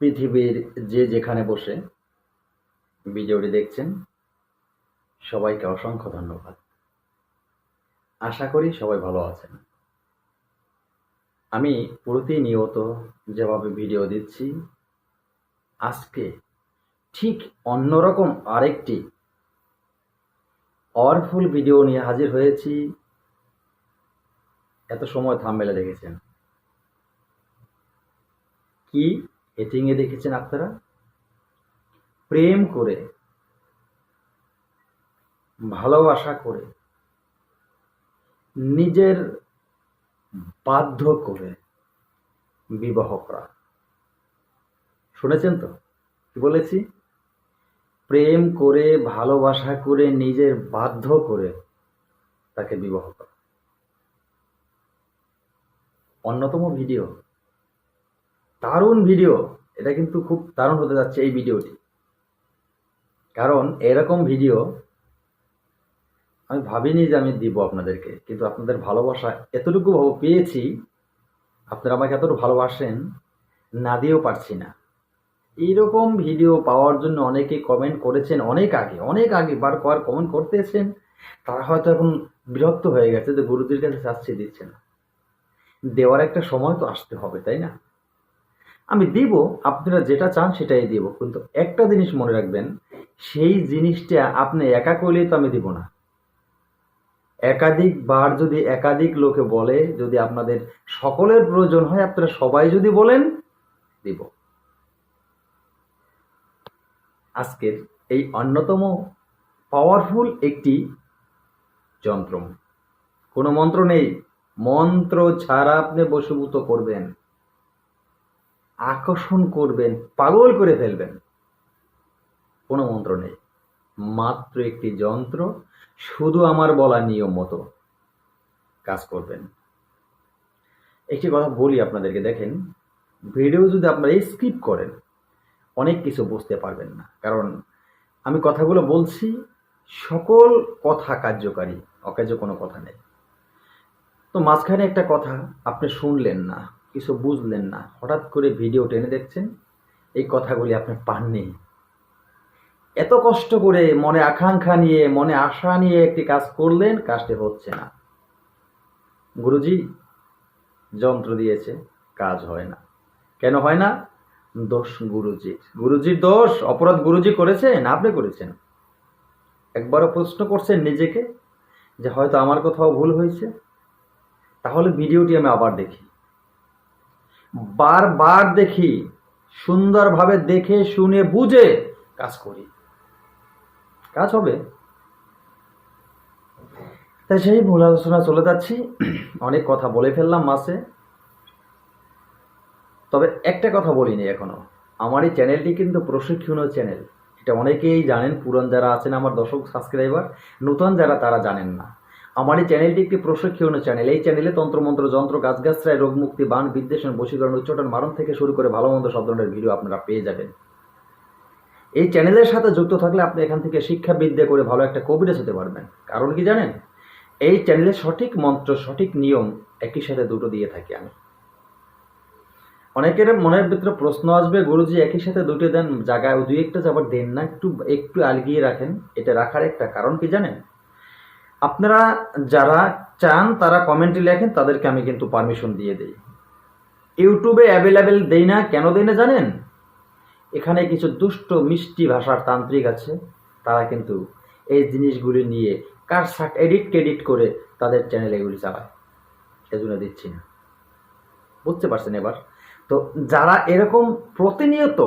পৃথিবীর যে যেখানে বসে ভিডিওটি দেখছেন, সবাইকে অসংখ্য ধন্যবাদ। আশা করি সবাই ভালো আছেন। আমি প্রতিনিয়ত যেভাবে ভিডিও দিচ্ছি, আজকে ঠিক অন্যরকম আরেকটি পাওয়ারফুল ভিডিও নিয়ে হাজির হয়েছি। এত সময় থামবেলে দেখেছেন। কি হেটিংয়ে দেখেছেন আপনারা? প্রেম করে, ভালোবাসা করে, নিজের বাধ্য করে বিবাহ করা। শুনেছেন তো? কি বলেছি? প্রেম করে, ভালোবাসা করে, নিজের বাধ্য করে তাকে বিবাহ করা। অন্যতম ভিডিও দারুণ ভিডিও এটা কিন্তু খুব দারুণ হতে যাচ্ছে এই ভিডিওটি কারণ এরকম ভিডিও আমি ভাবিনি যে আমি দিব আপনাদেরকে, কিন্তু আপনাদের ভালোবাসা এতটুকু পেয়েছি, আপনারা আমাকে এতটুকু ভালোবাসেন, না দিয়েও পারছি না। এইরকম ভিডিও পাওয়ার জন্য অনেকে কমেন্ট করেছেন অনেক আগে অনেক আগে, বার কর কমেন্ট করতেছেন, তারা হয়তো এখন বিরক্ত হয়ে গেছে যে গুরুজির কাছে চাচ্ছি দিচ্ছে না। দেওয়ার একটা সময় তো আসতে হবে, তাই না? আমি দিব, আপনারা যেটা চান সেটাই দিব। কিন্তু একটা জিনিস মনে রাখবেন, সেই জিনিসটা আপনি একা করলেই তো আমি দিব না। একাধিক বার যদি একাধিক লোকে বলে, যদি আপনাদের সকলের প্রয়োজন হয়, আপনারা সবাই যদি বলেন, দিব। আজকের এই অন্যতম পাওয়ারফুল একটি যন্ত্র। কোনো মন্ত্র নেই। মন্ত্র ছাড়া আপনি বশীভূত করবেন। আকর্ষণ করবেন, পাগল করে ফেলবেন। কোনো মন্ত্র নেই। মাত্র একটি যন্ত্র, শুধু আমার বলা নিয়ম মতো কাজ করবেন। একটি কথা বলি আপনাদেরকে, দেখেন, ভিডিও যদি আপনারা স্কিপ করেন, অনেক কিছু বুঝতে পারবেন না। কারণ আমি কথাগুলো বলছি, সকল কথা কার্যকারী, অকার্য কোনো কথা নেই। তো মাঝখানে একটা কথা আপনি শুনলেন না কিছু বুঝলেন না। হঠাৎ করে ভিডিও টেনে দেখছেন, এই কথাগুলি আপনি পাননি। এত কষ্ট করে মনে আকাঙ্ক্ষা নিয়ে, মনে আশা নিয়ে একটি কাজ করলেন, কাজটি হচ্ছে না। গুরুজি, যন্ত্র দিয়েছে, কাজ হয় না। কেন হয় না? দোষ গুরুজির। গুরুজির দোষ, অপরাধ গুরুজি করেছেন, আপনি করেছেন। একবারও প্রশ্ন করছেন নিজেকে যে হয়তো আমার কোথাও ভুল হয়েছে। তাহলে ভিডিওটি আমি আবার দেখি। বারবার দেখি, সুন্দরভাবে দেখে, শুনে, বুঝে কাজ করি। কাজ হবে। তাই সেই মূল আলোচনা চলে যাচ্ছি। অনেক কথা বলে ফেললাম মাসে। তবে একটা কথা বলিনি এখনও। আমার এই চ্যানেলটি কিন্তু প্রশিক্ষণীয় চ্যানেল। এটা অনেকেই জানেন পুরান যারা আছেন, আমার দর্শক সাবস্ক্রাইবার নতুন যারা, তারা জানেন না। আমার এই চ্যানেলটি একটি প্রশিক্ষণ চ্যানেল। এই চ্যানেলে তন্ত্রমন্ত্র, যন্ত্র, গাছগাছরায় রোগ মুক্তি, বান, বিদ্বেষণ, বশীকরণ, উচ্চটন, মারণ থেকে শুরু করে ভালো মন্দ সব ধরনের ভিডিও আপনারা পেয়ে যাবেন। এই চ্যানেলের সাথে যুক্ত থাকলে আপনি এখান থেকে শিক্ষা বিদ্যা করে ভালো একটা কবিরাজ হতে পারবেন। কারণ কি জানেন? এই চ্যানেলে সঠিক মন্ত্র, সঠিক নিয়ম একই সাথে দুটো দিয়ে থাকি আমি। অনেকের মনের ভিতরে প্রশ্ন আসবে, গুরুজি, একই সাথে দুটো দেন? জায়গায় দুই একটা যাবার দেন না? একটু একটু আলগিয়ে রাখেন। এটা রাখার একটা কারণ কি জানেন? আপনারা যারা চান, তারা কমেন্টে লেখেন, তাদেরকে আমি কিন্তু পারমিশন দিয়ে দেই। ইউটিউবে অ্যাভেলেবেল দেই না, কেন দেই না জানেন? এখানে কিছু দুষ্ট, মিষ্টি ভাষার তান্ত্রিক আছে, তারা কিন্তু এই জিনিসগুলি নিয়ে কার সাট এডিট টেডিট করে তাদের চ্যানেলে এগুলি চালায়। সেজন্য দিচ্ছি না। বুঝতে পারছেন এবার? তো যারা এরকম প্রতিনিয়ত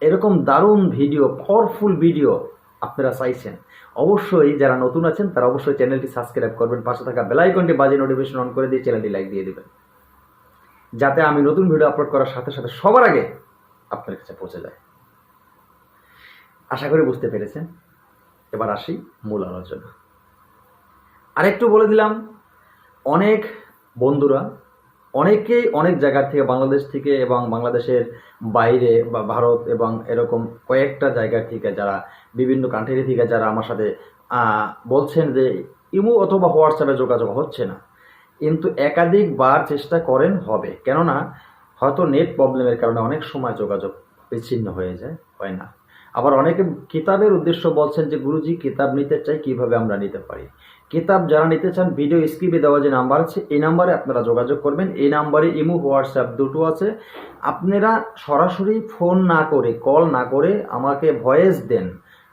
এরকম দারুণ ভিডিও পাওয়ারফুল ভিডিও আপনারা চাইছেন। অবশ্যই যারা নতুন আছেন, তারা অবশ্যই চ্যানেলটি সাবস্ক্রাইব করবেন, পাশে থাকা বেলাইকনটি বাজে নোটিফিকেশন অন করে দিয়ে চ্যানেলটি লাইক দিয়ে দেবেন। যাতে আমি নতুন ভিডিও আপলোড করার সাথে সাথে সবার আগে আপনার কাছে পৌঁছে যায়। আশা করি বুঝতে পেরেছেন। এবার আসি মূল আলোচনা। আরেকটু বলে দিলাম, অনেক বন্ধুরা অনেকেই অনেক জায়গার থেকে বাংলাদেশ থেকে এবং বাংলাদেশের বাইরে বা ভারত এবং এরকম কয়েকটা জায়গার থেকে যারা বিভিন্ন কান্ট্রি থেকে যারা আমার সাথে বলছেন যে ইমো অথবা হোয়াটসঅ্যাপে যোগাযোগ হচ্ছে না। কিন্তু একাধিকবার চেষ্টা করেন হবে। কেননা, হয়তো নেট প্রবলেমের কারণে অনেক সময় যোগাযোগ বিচ্ছিন্ন হয়ে যায়, হয় না। আবার অনেকে কিতাবের উদ্দেশ্য বলছেন যে, গুরুজি, কিতাব নিতে চাই, কীভাবে আমরা নিতে পারি? কিতাব যারা নিতে চান ভিডিও স্ক্রিপে দেওয়া যে নাম্বার আছে, এই নাম্বারে আপনারা যোগাযোগ করবেন। এই নাম্বারে ইমো, হোয়াটসঅ্যাপ দুটো আছে। আপনারা সরাসরি ফোন না করে কল না করে আমাকে ভয়েস দেন।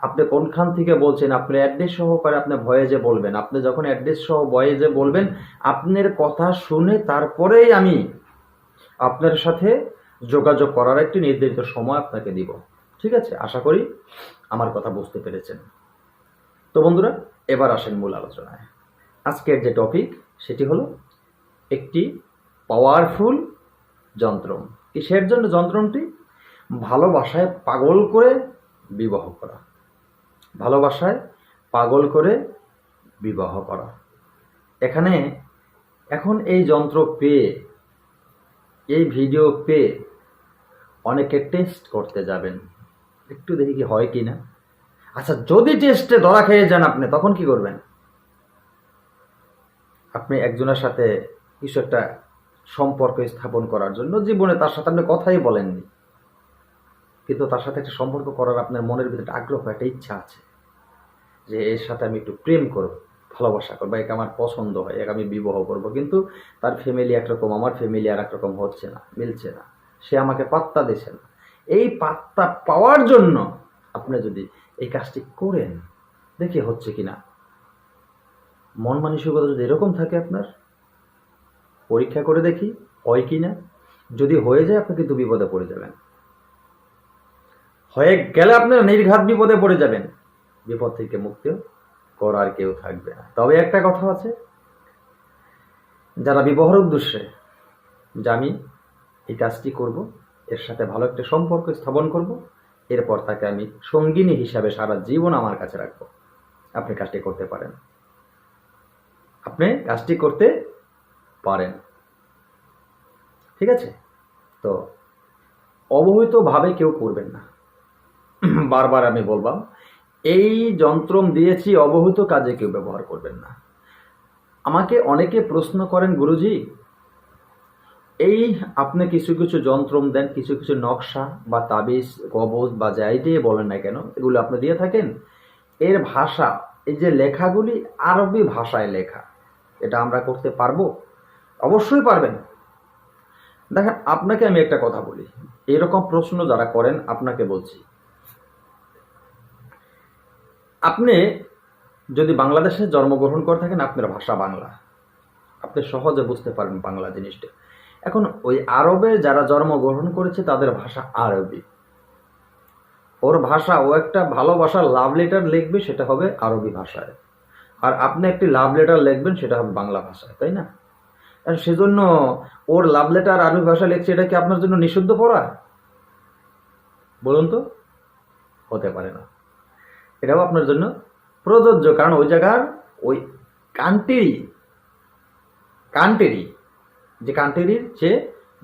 আপনি কোনখান থেকে বলছেন? আপনি অ্যাড্রেস সহকারে আপনি ভয়েজে বলবেন। আপনি যখন অ্যাড্রেস সহ ভয়েজে বলবেন, আপনার কথা শুনে তারপরেই আমি আপনার সাথে যোগাযোগ করার একটি নির্ধারিত সময় আপনাকে দিব। ঠিক আছে? আশা করি আমার কথা বুঝতে পেরেছেন। তো বন্ধুরা, এবার আসেন মূল আলোচনায়। আজকের যে টপিক সেটি হলো একটি পাওয়ারফুল যন্ত্রম। কিসের জন্য যন্ত্রমটি? ভালোবাসায় পাগল করে বিবাহ করা। ভালোবাসায় পাগল করে বিবাহ করা। এখানে এখন এই যন্ত্র পেয়ে, এই ভিডিও পেয়ে অনেকে টেস্ট করতে যাবেন। একটু দেখি কি হয় কি না আচ্ছা যদি টেস্টে ধরা খেয়ে যান আপনি, তখন কি করবেন? আপনি একজনের সাথে কিছু একটা সম্পর্ক স্থাপন করার জন্য, জীবনে তার সাথে আপনি কথাই বলেননি। কিন্তু তার সাথে একটা সম্পর্ক করার আপনার মনের ভিতরে একটা আগ্রহ, একটা ইচ্ছা আছে যে এর সাথে আমি একটু প্রেম করব, ভালোবাসা করব একে আমার পছন্দ হয়, একে আমি বিবাহ করব। কিন্তু তার ফ্যামিলি একরকম, আমার ফ্যামিলি আর একরকম হচ্ছে না, মিলছে না, সে আমাকে পাত্তা দিছে না। এই পাত্তা পাওয়ার জন্য আপনি যদি এই কাজটি করেন, দেখি হচ্ছে কি না মন মানসিকতা যদি এরকম থাকে আপনার, পরীক্ষা করে দেখি হয় কি না যদি হয়ে যায়, আপনি কিন্তু বিপদে পড়ে যাবেন। হয়ে গেলে আপনারা নির্ঘাত বিপদে পড়ে যাবেন। বিপদ থেকে মুক্তি করার কেউ থাকবে না। তবে একটা কথা আছে, যারা বিবাহের উদ্দেশ্যে যে আমি এই কাজটি করব, এর সাথে ভালো একটা সম্পর্ক স্থাপন করব, এরপর তাকে আমি সঙ্গিনী হিসাবে সারা জীবন আমার কাছে রাখব। আপনি কাজটি করতে পারেন। আপনি কাজটি করতে পারেন। ঠিক আছে? তো অবহিতভাবে কেউ করবেন না। বারবার আমি বলবাম, এই যন্ত্রম দিয়েছি অবহিত কাজে কেউ ব্যবহার করবেন না। আমাকে অনেকে প্রশ্ন করেন, গুরুজি, এই আপনি কিছু কিছু যন্ত্রম দেন, কিছু কিছু নকশা বা তাবিজ, কবজ বা যাই দিয়ে বলেন না কেন, এগুলো আপনি দিয়ে থাকেন। এর ভাষা, এই যে লেখাগুলি আরবি ভাষায় লেখা, এটা আমরা করতে পারব? অবশ্যই পারবেন। দেখেন, আপনাকে আমি একটা কথা বলি। এরকম প্রশ্ন যারা করেন, আপনাকে বলছি আপনি যদি বাংলাদেশে জন্মগ্রহণ করে থাকেন, আপনার ভাষা বাংলা। আপনি সহজে বুঝতে পারেন বাংলা জিনিসটা। এখন ওই আরবে যারা জন্মগ্রহণ করেছে, তাদের ভাষা আরবি। ওর ভাষা, ও একটা ভালোবাসার লাভ লেটার লিখবে, সেটা হবে আরবি ভাষায়। আর আপনি একটি লাভ লেটার লিখবেন, সেটা হবে বাংলা ভাষায়, তাই না? সেজন্য ওর লাভ লেটার আরবি ভাষা লিখছে, এটা কি আপনার জন্য নিষিদ্ধ পড়া? বলুন তো? হতে পারে না। এটাও আপনার জন্য প্রযোজ্য। কারণ ওই জায়গার ওই কান্ট্রি কান্ট্রি, যে কান্ট্রির যে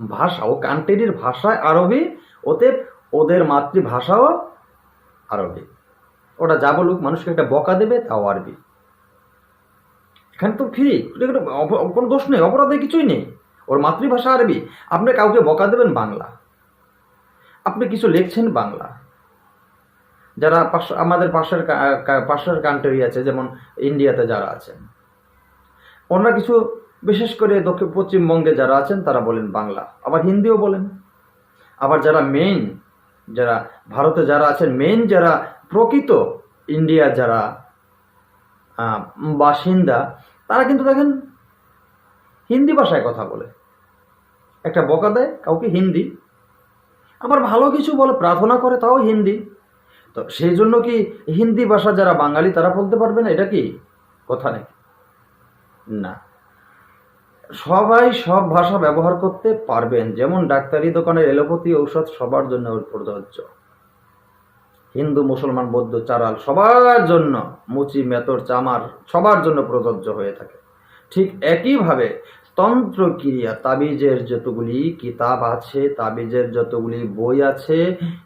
ভাষা, ও কান্ট্রির ভাষায় আরবি ওতে ওদের মাতৃভাষাও আরবি। ওটা যা বলুক, মানুষকে একটা বকা দেবে, তাও আরবি। এখানে তো ফ্রি কোনো দোষ নেই, অপরাধে কিছুই নেই। ওর মাতৃভাষা আরবি। আপনি কাউকে বকা দেবেন বাংলা। আপনি কিছু লিখছেন বাংলা। যারা আমাদের পাশের পাশের কান্ট্রি আছে, যেমন ইন্ডিয়াতে যারা আছেন। ওনারা কিছু, বিশেষ করে দক্ষিণ পশ্চিমবঙ্গে যারা আছেন, তারা বলেন বাংলা। আবার হিন্দিও বলেন। আবার যারা মেইন যারা ভারতে যারা আছেন মেইন যারা প্রকৃত ইন্ডিয়ার যারা বাসিন্দা, তারা কিন্তু দেখেন হিন্দি ভাষায় কথা বলে। একটা বকা দেয়, কাউকে হিন্দি। আবার ভালো কিছু বলে, প্রার্থনা করে, তাও হিন্দি। তো সেই জন্য কি হিন্দি ভাষা যারা বাঙালি, তারা বলতে পারবে না? এটা কি কথা নেই না। সবাই সব ভাষা ব্যবহার করতে পারবেন। যেমন ডাক্তারি দোকানের এলোপ্যাথি ঔষধ সবার জন্য প্রযোজ্য হিন্দু, মুসলমান, বৌদ্ধ, চারাল সবার জন্য মুচি, মেতর, চামার সবার জন্য প্রযোজ্য হয়ে থাকে। ঠিক একইভাবে তন্ত্র ক্রিয়া তাবিজের যতগুলি কিতাব আছে, তাবিজের যতগুলি বই আছে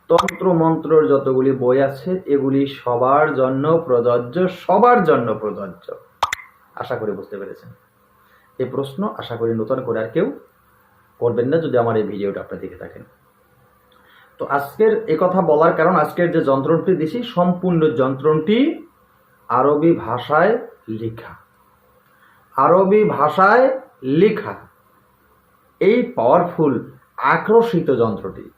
তন্ত্র মন্ত্রর যতগুলি বই আছে, এগুলি সবার জন্য প্রযোজ্য, সবার জন্য প্রযোজ্য। আশা করি বুঝতে পেরেছেন। এই প্রশ্ন আশা করি নতুন করে আর কেউ করবেন না যদি আমার এই ভিডিওটা আপনি দেখে থাকেন। তো আজকের কথা বলার কারণ, আজকের যে যন্ত্রণটি দিছি, সম্পূর্ণ যন্ত্রণটি আরবি ভাষায় লেখা। আরবি ভাষায় লেখা। এই পাওয়ারফুল আকর্ষিত যন্ত্রটি।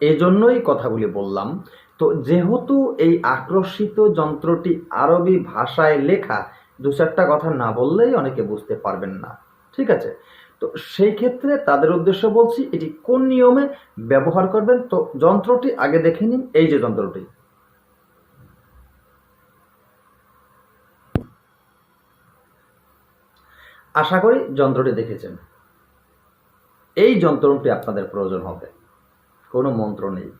এই জন্যই কথাগুলি বললাম। তো যেহেতু এই আকর্ষিত যন্ত্রটি আরবি ভাষায় লেখা, দু চারটা কথা না বললেই অনেকে বুঝতে পারবেন না। ঠিক আছে? তো সেই ক্ষেত্রে তাদের উদ্দেশ্য বলছি, এটি কোন নিয়মে ব্যবহার করবেন? তো যন্ত্রটি আগে দেখে নিন। এই যে যন্ত্রটি। আশা করি যন্ত্রটি দেখেছেন। এই যন্ত্রটি আপনাদের প্রয়োজন হবে। কোনো মন্ত্র নেই।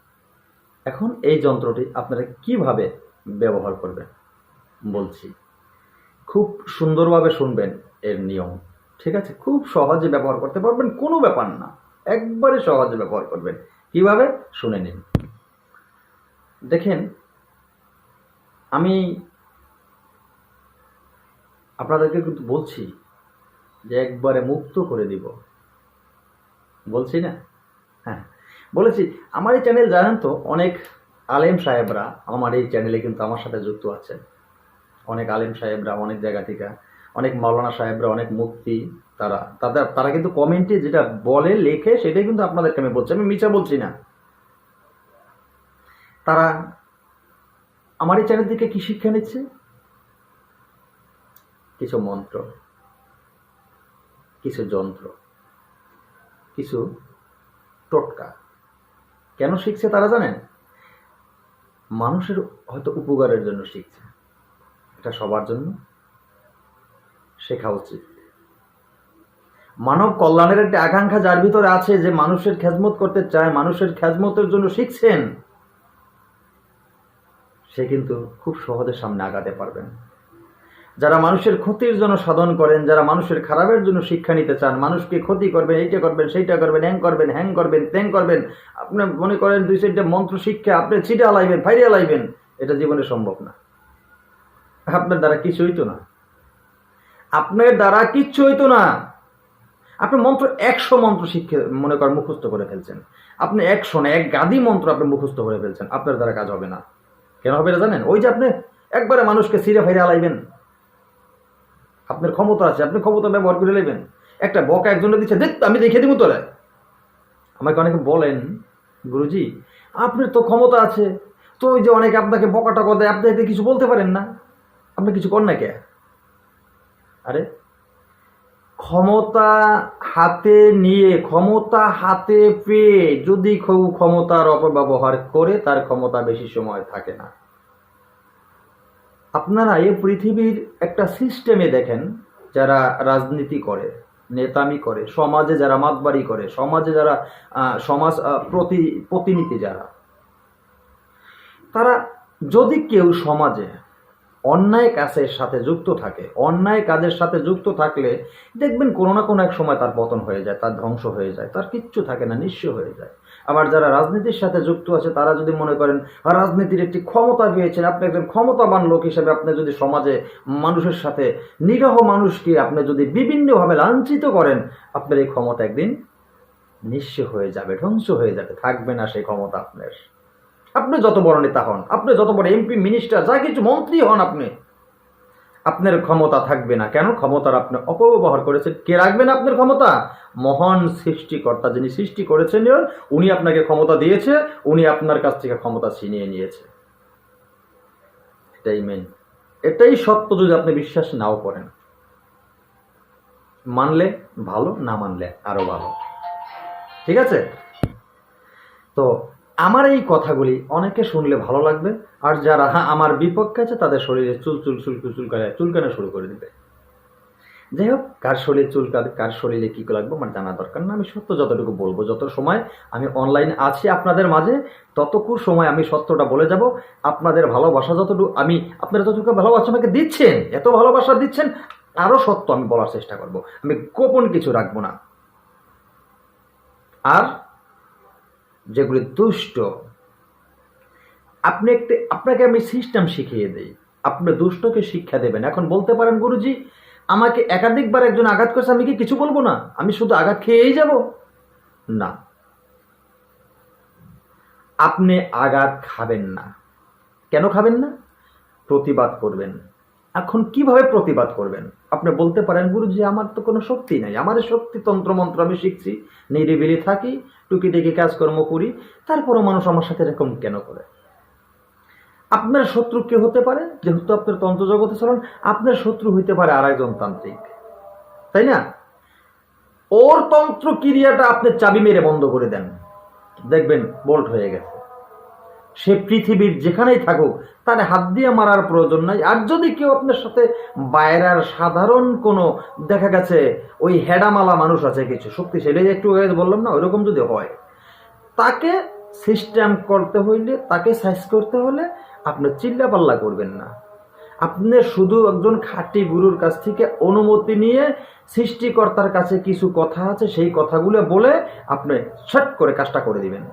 এখন এই যন্ত্রটি আপনারা কীভাবে ব্যবহার করবেন? বলছি, খুব সুন্দরভাবে শুনবেন এর নিয়ম, ঠিক আছে? খুব সহজে ব্যবহার করতে পারবেন, কোনো ব্যাপার না। একবারে সহজে ব্যবহার করবেন। কীভাবে? শুনে নিন। দেখেন, আমি আপনাদেরকে কিন্তু বলছি যে একবারে মুক্ত করে দিব। বলছি না? হ্যাঁ। বলেছি, আমার এই চ্যানেল জানেন তো, অনেক আলেম সাহেবরা আমার এই চ্যানেলে কিন্তু আমার সাথে যুক্ত আছে অনেক আলেম সাহেবরা অনেক জায়গা থেকে, অনেক মাওলানা সাহেবরা, অনেক মুক্তি তারা, তাদের, তারা কিন্তু কমেন্টে যেটা বলে, লেখে, সেটাই কিন্তু আপনাদেরকে আমি বলছি। আমি মিছা বলছি না। তারা আমার এই চ্যানেল থেকে কি শিক্ষা নিচ্ছে? কিছু মন্ত্র। কিছু যন্ত্র? কিছু টোটকা। কেন শিখছে তারা জানেন? মানুষের হয়তো উপকারের জন্য শিখছে। এটা সবার জন্য শেখা উচিত। মানব কল্যাণের একটা আকাঙ্ক্ষা যার ভিতরে আছে যে মানুষের খেজমত করতে চায়, মানুষের খেজমতের জন্য শিখছেন, সে কিন্তু খুব সহজে সামনে আগাতে পারবেন। যারা মানুষের ক্ষতির জন্য সাধন করেন, যারা মানুষের খারাপের জন্য শিক্ষা নিতে চান, মানুষকে ক্ষতি করবেন, এইটা করবেন, সেইটা করবেন, হ্যাং করবেন হ্যাং করবেন ত্যাং করবেন। আপনি মনে করেন দুই চারটা মন্ত্র শিক্ষা, আপনি ছিটে আলাইবেন ফাইরে আলাইবেন, এটা জীবনে সম্ভব না। আপনার দ্বারা কিছু হইতো না। আপনার দ্বারা কিচ্ছু হইতো না। আপনি মন্ত্র একশো মন্ত্র শিক্ষা মনে করেন মুখস্থ করে ফেলছেন। আপনি একশো না, এক গাদি মন্ত্র আপনি মুখস্থ করে ফেলছেন। আপনার দ্বারা কাজ হবে না। কেন হবে না জানেন? ওই যে আপনি একবারে মানুষকে সিরে ফাইরে আলাইবেন। আপনার ক্ষমতা আছে, আপনি ক্ষমতা ব্যবহার করে নেবেন। একটা বকা একজনে দিচ্ছে, দেখ আমি দেখে দিব তোরা। আমাকে অনেকে বলেন, গুরুজি, আপনার তো ক্ষমতা আছে। তো ওই যে অনেকে আপনাকে বকা টকা দেয়, আপনি এতে কিছু বলতে পারেন না। আপনি কিছু কর না কে? আরে, ক্ষমতা হাতে নিয়ে, ক্ষমতা হাতে পেয়ে যদি কেউ ক্ষমতার অপব্যবহার করে, তার ক্ষমতা বেশি সময় থাকে না। আপনারা এই পৃথিবীর একটা সিস্টেমে দেখেন, যারা রাজনীতি করে, নেতামি করে, সমাজে যারা মাতবাড়ি করে, সমাজে যারা সমাজ প্রতি, প্রতিনিধি যারা, তারা যদি কেউ সমাজে অন্যায় কাজের সাথে যুক্ত থাকে, অন্যায় কাজের সাথে যুক্ত থাকলে দেখবেন কোনো না কোনো এক সময় তার পতন হয়ে যায়, তার ধ্বংস হয়ে যায়, তার কিচ্ছু থাকে না, নিঃস্ব হয়ে যায়। আবার যারা রাজনীতির সাথে যুক্ত আছে, তারা যদি মনে করেন রাজনীতির একটি ক্ষমতা পেয়েছেন আপনি একজন ক্ষমতাবান লোক হিসেবে আপনি যদি সমাজে মানুষের সাথে, নিরহ মানুষকে আপনি যদি বিভিন্নভাবে লাঞ্ছিত করেন, আপনার এই ক্ষমতা একদিন নিঃস্ব হয়ে যাবে, ধ্বংস হয়ে যাবে, থাকবে না সেই ক্ষমতা আপনার। আপনি যত বড় নেতা হন, আপনি যত বড় এমপি মিনিস্টার যা কিছু মন্ত্রী হন আপনি আপনার ক্ষমতা থাকবে না। কেন? ক্ষমতার আপনি অপব্যবহার করেছেন। কে রাখবেন আপনার ক্ষমতা? মহান সৃষ্টিকর্তা যিনি সৃষ্টি করেছেন, উনি আপনাকে ক্ষমতা দিয়েছে, উনি আপনার কাছ থেকে ক্ষমতা ছিনিয়ে নিয়েছে। এটাই মেন এটাই সত্য যদি আপনি বিশ্বাস নাও করেন। মানলে ভালো, না মানলে আরও ভালো। ঠিক আছে? তো আমার এই কথাগুলি অনেকে শুনলে ভালো লাগবে আর যারা হ্যাঁ, আমার বিপক্ষে আছে তাদের শরীরে চুল চুল চুল চুলকানে চুলকানো শুরু করে দিবে। যাই হোক কার শরীরে চুলকাবে কার শরীরে কী লাগবে আমার জানা দরকার না। আমি সত্য যতটুকু বলব যত সময় আমি অনলাইন আছি আপনাদের মাঝে ততটুকু সময় আমি সত্যটা বলে যাব। আপনাদের ভালোবাসা যতটুকু আমি আপনারা যতটুকু ভালোবাসা আমাকে দিচ্ছেন এত ভালোবাসা দিচ্ছেন আরও সত্য আমি বলার চেষ্টা করব। আমি গোপন কিছু রাখব না। আর যেগুলি দুষ্ট। আপনি একটি, আপনাকে আমি সিস্টেম শিখিয়ে দেই। আপনি দুষ্টকে শিক্ষা দেবেন। এখন বলতে পারেন, গুরুজি, আমাকে একাধিকবার একজন আঘাত করছে, আমি কি কিছু বলব না? আমি শুধু আঘাত খেয়েই যাব? না। আপনি আঘাত খাবেন না। কেন খাবেন না? প্রতিবাদ করবেন। এখন কীভাবে প্রতিবাদ করবেন? আপনি বলতে পারেন, গুরুজি, আমার তো কোনো শক্তি নাই। আমার শক্তি তন্ত্রমন্ত্র আমি শিখছি। নিরিবিলি থাকি টুকি টেকি কাজকর্ম করি। তারপরও মানুষ আমার সাথে এরকম কেন করে? আপনার শত্রু কে হতে পারে? যেহেতু আপনার তন্ত্র জগতে চলেন, আপনার শত্রু হইতে পারে আর একজন তান্ত্রিক। তাই না? ওর তন্ত্র ক্রিয়াটা আপনি চাবি মেরে বন্ধ করে দেন। দেখবেন বোল্ট হয়ে গেছে। সে পৃথিবীর যেখানেই থাকুক, তার হাত দিয়ে মারার প্রয়োজন নাই। আর যদি কেউ আপনার সাথে বাইরের সাধারণ কোনো দেখা গেছে, ওই হেডামালা মানুষ আছে কিছু, শক্তিশালী একটু বললাম না, ওইরকম যদি হয়, তাকে সিস্টেম করতে হইলে, তাকে সাইজ করতে হলে আপনি চিল্লাপাল্লা করবেন না। আপনি শুধু একজন খাঁটি গুরুর কাছ থেকে অনুমতি নিয়ে সৃষ্টিকর্তার কাছে কিছু কথা আছে, সেই কথাগুলো বলে আপনি ছট করে কাজটা করে দিবেন।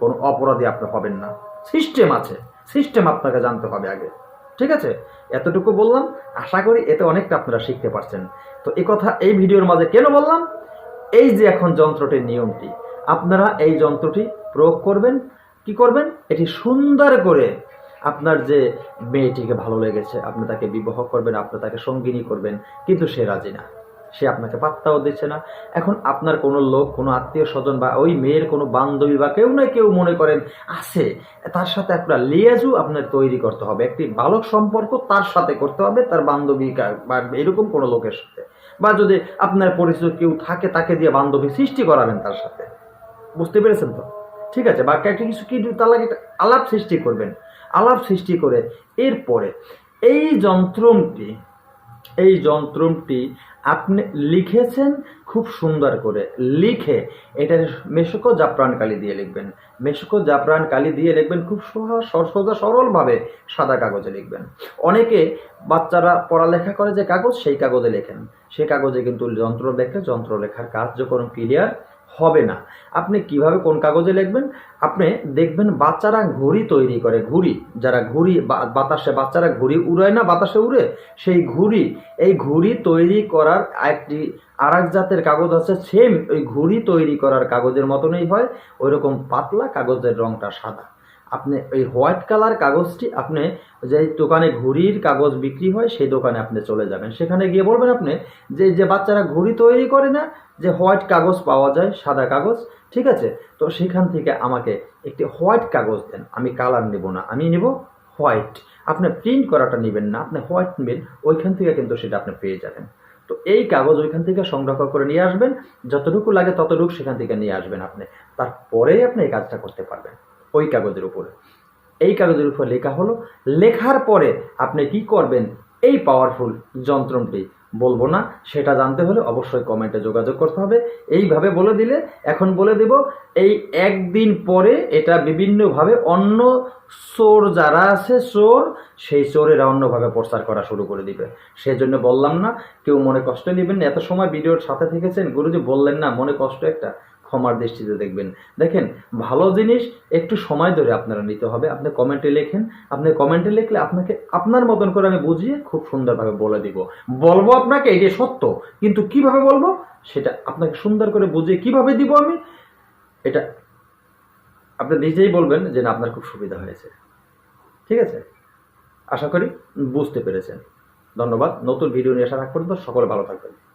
কোনো অপরাধী আপনি হবেন না। সিস্টেম আছে। সিস্টেম আপনাকে জানতে হবে আগে। ঠিক আছে? এতটুকু বললাম। আশা করি এতে অনেকটা আপনারা শিখতে পারছেন। তো এই কথা এই ভিডিওর মাঝে কেন বললাম? এই যে এখন যন্ত্রটির নিয়মটি, আপনারা এই যন্ত্রটি প্রয়োগ করবেন। কি করবেন? এটি সুন্দর করে আপনার যে মেয়েটিকে ভালো লেগেছে, আপনি তাকে বিবাহ করবেন, আপনি তাকে সঙ্গিনী করবেন, কিন্তু সে রাজি না। সে আপনাকে পাত্তাও দিচ্ছে না। এখন আপনার কোনো লোক, কোনো আত্মীয় স্বজন বা ওই মেয়ের কোনো বান্ধবী বা কেউ না কেউ মনে করেন আছে, তার সাথে আপনার লিয়াজু আপনার তৈরি করতে হবে। একটি বালক সম্পর্ক তার সাথে করতে হবে, তার বান্ধবী বা এরকম কোনো লোকের সাথে। বা যদি আপনার পরিচিত কেউ থাকে, তাকে দিয়ে বান্ধবী সৃষ্টি করাবেন তার সাথে। বুঝতে পেরেছেন তো? ঠিক আছে, বা একটা কিছু কি তার লাগে আলাপ সৃষ্টি করবেন। আলাপ সৃষ্টি করে এরপরে এই যন্ত্রটি এই যন্ত্রটি আপনি লিখেছেন খুব সুন্দর করে। লিখে এটা মেশকো জাফরান কালি দিয়ে লিখবেন। মেশকো জাফরান কালি দিয়ে লিখবেন খুব সোজা সরলভাবে সাদা কাগজে লিখবেন। অনেকে বাচ্চারা পড়ালেখা করে যে কাগজ, সেই কাগজে লেখেন। সেই কাগজে কিন্তু যন্ত্র লেখে যন্ত্র লেখার কার্যক্রম ক্লিয়ার হবে না। আপনি কীভাবে কোন কাগজে লিখবেন? আপনি দেখবেন বাচ্চারা ঘুড়ি তৈরি করে, ঘুড়ি। যারা ঘুড়ি বাতাসে, বাচ্চারা ঘুড়ি উড়ায় না, বাতাসে উড়ে? সেই ঘুড়ি, এই ঘুড়ি তৈরি করার একটি আর এক জাতের কাগজ আছে সেম ওই ঘুড়ি তৈরি করার কাগজের মতনই হয় ওই রকম পাতলা কাগজের রংটা সাদা। আপনি ওই হোয়াইট কালার কাগজটি আপনি যে দোকানে ঘুড়ির কাগজ বিক্রি হয়, সেই দোকানে আপনি চলে যাবেন। সেখানে গিয়ে বলবেন আপনি যে যে বাচ্চারা ঘুড়ি তৈরি করে না যে হোয়াইট কাগজ পাওয়া যায়, সাদা কাগজ, ঠিক আছে? তো সেখান থেকে আমাকে একটি হোয়াইট কাগজ দেন। আমি কালার নেব না, আমি নেব হোয়াইট। আপনি প্রিন্ট করাটা নেবেন না, আপনি হোয়াইট নেবেন, ওইখান থেকে কিন্তু সেটা আপনি পেয়ে যাবেন। তো এই কাগজ ওইখান থেকে সংগ্রহ করে নিয়ে আসবেন, যতটুকু লাগে ততটুকু সেখান থেকে নিয়ে আসবেন আপনি। তারপরেই আপনি এই কাজটা করতে পারবেন, ওই কাগজের উপরে। এই কাগজের উপর লেখা হলো, লেখার পরে আপনি কি করবেন? এই পাওয়ারফুল যন্ত্রটি বলব না, সেটা জানতে হলে অবশ্যই কমেন্টে যোগাযোগ করতে হবে। এইভাবে বলে দিলে, এখন বলে দেব, এই একদিন পরে এটা বিভিন্নভাবে অন্য চোর যারা আছে, চোর, সেই চোরেরা অন্যভাবে প্রচার করা শুরু করে দিবে। সেই জন্য বললাম না, কেউ মনে কষ্ট নেবেন না। এত সময় ভিডিওর সাথে থেকেছেন, গুরুজি বললেন না, মনে কষ্ট একটা। ক্ষমার দৃষ্টিতে দেখবেন। দেখেন, ভালো জিনিস একটু সময় ধরে আপনারা নিতে হবে। আপনি কমেন্টে লেখেন। আপনি কমেন্টে লিখলে আপনাকে আপনার মতন করে আমি বুঝিয়ে খুব সুন্দরভাবে বলে দিব। বলব আপনাকে এটা সত্য। কিন্তু কীভাবে বলব? সেটা আপনাকে সুন্দর করে বুঝিয়ে কীভাবে দিব আমি? এটা আপনি নিজেই বলবেন যে না, আপনার খুব সুবিধা হয়েছে। ঠিক আছে? আশা করি বুঝতে পেরেছেন। ধন্যবাদ। নতুন ভিডিও নিয়ে আসার আগ পর্যন্ত সকলে ভালো থাকবেন।